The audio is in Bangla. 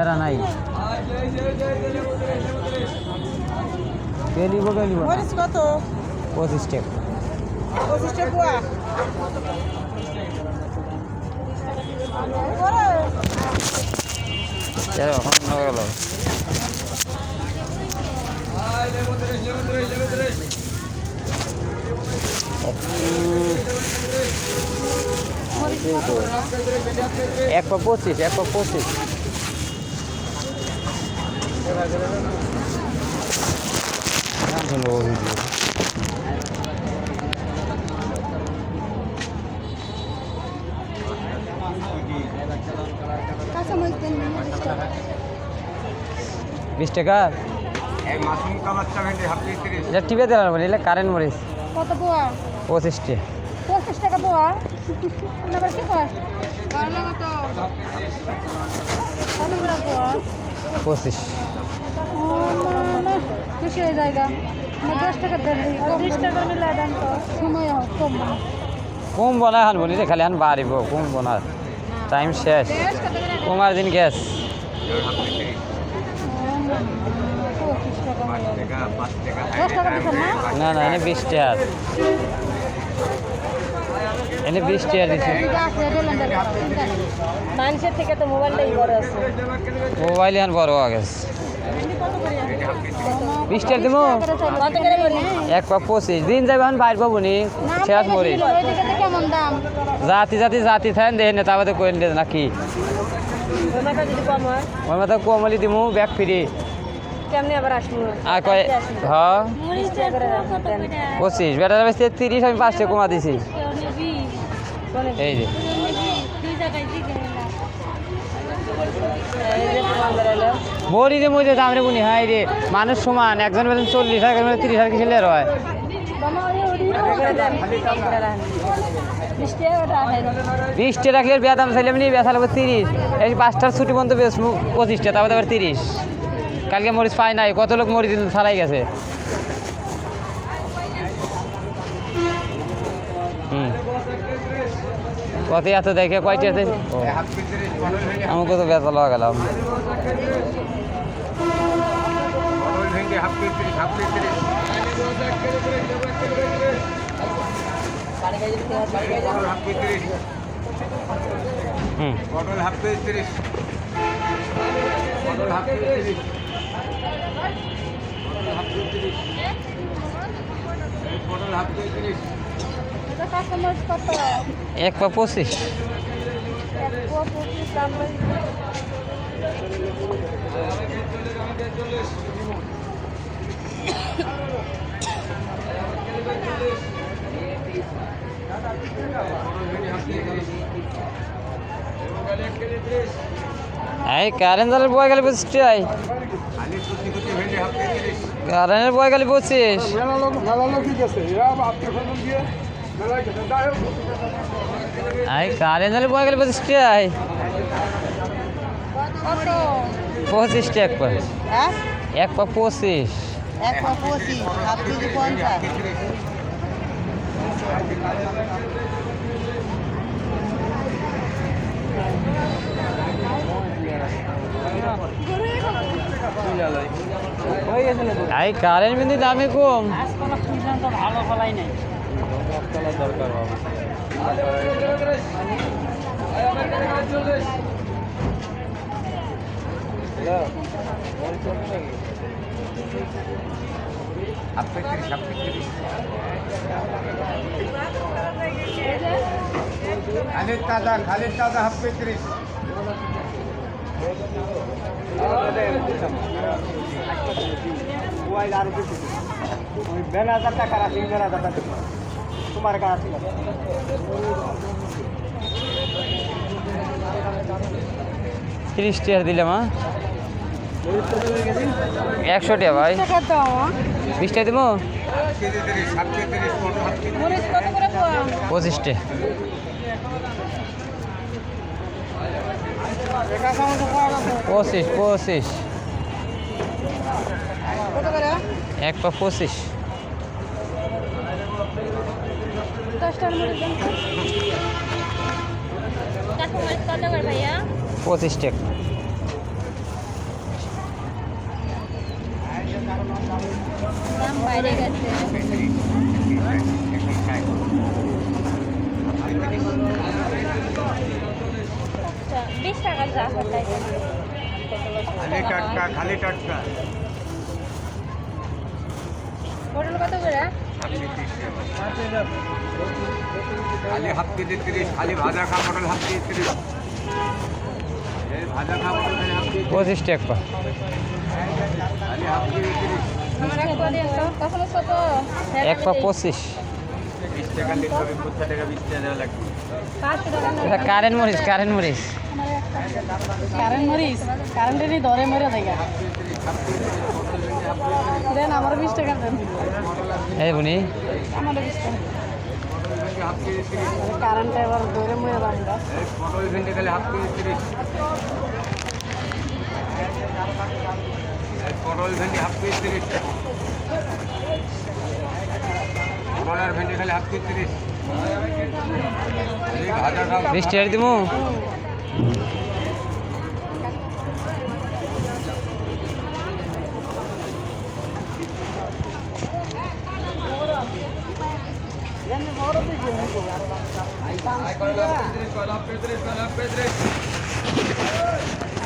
এরা নাই। কে নিব কে নিব কত? পঁচিশ টাকা পঁচিশ টাকা এখন হয়ে গেল। এক পঁচিশ এক পঁচিশ নাম শুনব ভিডিও কাঁচা মরিচ দেন মরিচ টাকা বিশ টাকা? এটা টিপে দিলাম বলি এলে কারেন্ট মরিস কত পোয়া? পঁচিশ টাকা পঁচিশ টাকা পোয়া? আপনার কি কয়? পঁচিশ। খুশি হয়ে জায়গা। আমার দশ টাকা দেন বিশ টাকা নিলে দেন তো সময় হোক কম কম বনা হান বলি খালি হান বাড়িব কম বনা টাইম শেষ। কমার দিন গ্যাস না না এনে বিশ টাকা। এনে বিশ টাকা দিচ্ছে মানুষের থেকে তো মোবাইলটাই বড় আছে। মোবাইল হান বড় হয়ে গেছে। বিশ টাকা দিব করে এক পাক পঁচিশ। দিন যাবে হান বাইর পাবো নি শেষ মরি জাতি জাতি জাতি থাকেন দেখেন না তারপরে কইন দে নাকি। ওই মাথা কমলি দিমু ব্যাগ ফ্রি পঁচিশ। বেটা যাবে তিরিশ আমি পাঁচ টাকা কমা দিছি। এই যে। মরি যে দাম রে বুনি হাই রে। মানুষ সমান, একজন বেতন চল্লিশ হাজার একজন তিরিশ হাজার কিসের হয়। বিশটা রাখলে বেয়া দাম চাইলে এমনি বেচা লাগবে তিরিশ। এই পাঁচটার ছুটি বেচবো পঁচিশটা তারপর আবার তিরিশ। কালকে মরিচ পাই নাই, কত লোক মরিচ ছাড়াই গেছে। কত এত দেখে কয়টি আছে আমাকে তো বেচা লওয়া গেলাম পটল হাফ তিরিশ পটল হাফ তিরিশ তিরিশ এক পা পঁচিশ। এই কারেন্ট জালের বয় গেলে পিস তিরিশ কারেন্টের বয় গেলে পঁচিশ। এই কারেন্ট জালের বয় পঁচিশ টাই পঁচিশ টাকা এক পা। হ্যাঁ? এক পা পঁচিশ। এক পঁচিশ হাফ কেজি পঞ্চাশ। এই কারেন্ট বিন্দু দামে কম। ভালো ফলাই নাই। হাফ পিস তিরিশ হাফ পিস তিরিশ খালি তাজা খালি তাজা হাফ পিস তিরিশ ওই বেন হাজার টাকা রাখি বেন হাজার টাকা তোমার কাছে তিরিশ টাকা দিলাম হ্যাঁ? একশো টাকা ভাই। টাকা দাও বিশ টাকা দেবো? পঁচিশ টাকা। পঁচিশ পঁচিশ। এক পা পঁচিশ। ভাইয়া? পঁচিশ টাকা। দাম বাইরে গেছে। আচ্ছা, বিশ টাকা যা খালি টাটকা কত করে? খালি হাফ কেজি তিরিশ খালি ভাজা খা পটল হাফ কেজি তিরিশ। ভাজা খা পটল হাফ কেজি পঁচিশ টাকা খালি হাফ কেজি তিরিশ। এক পা পঁচিশ। কারেন্ট মরিচ কারেন্ট মরিচ। কারেন্ট মরিস কারেন্টের ধরে মরে দেখা দেন আমার বিশ টাকা দেন। এই বুনি। আমার বিশ টাকা। হাফ কেজি তিরিশ কারেন্ট এবার ধরে দাম এই পটল ভেন্ডি খালি হাফ কেজি তিরিশ। এই পটল ভেন্ডি হাফ কেজি তিরিশ পটল আর ভেন্ডি খালি হাফ তিরিশ এই ভাজা খাও বিশ টাকা দিমু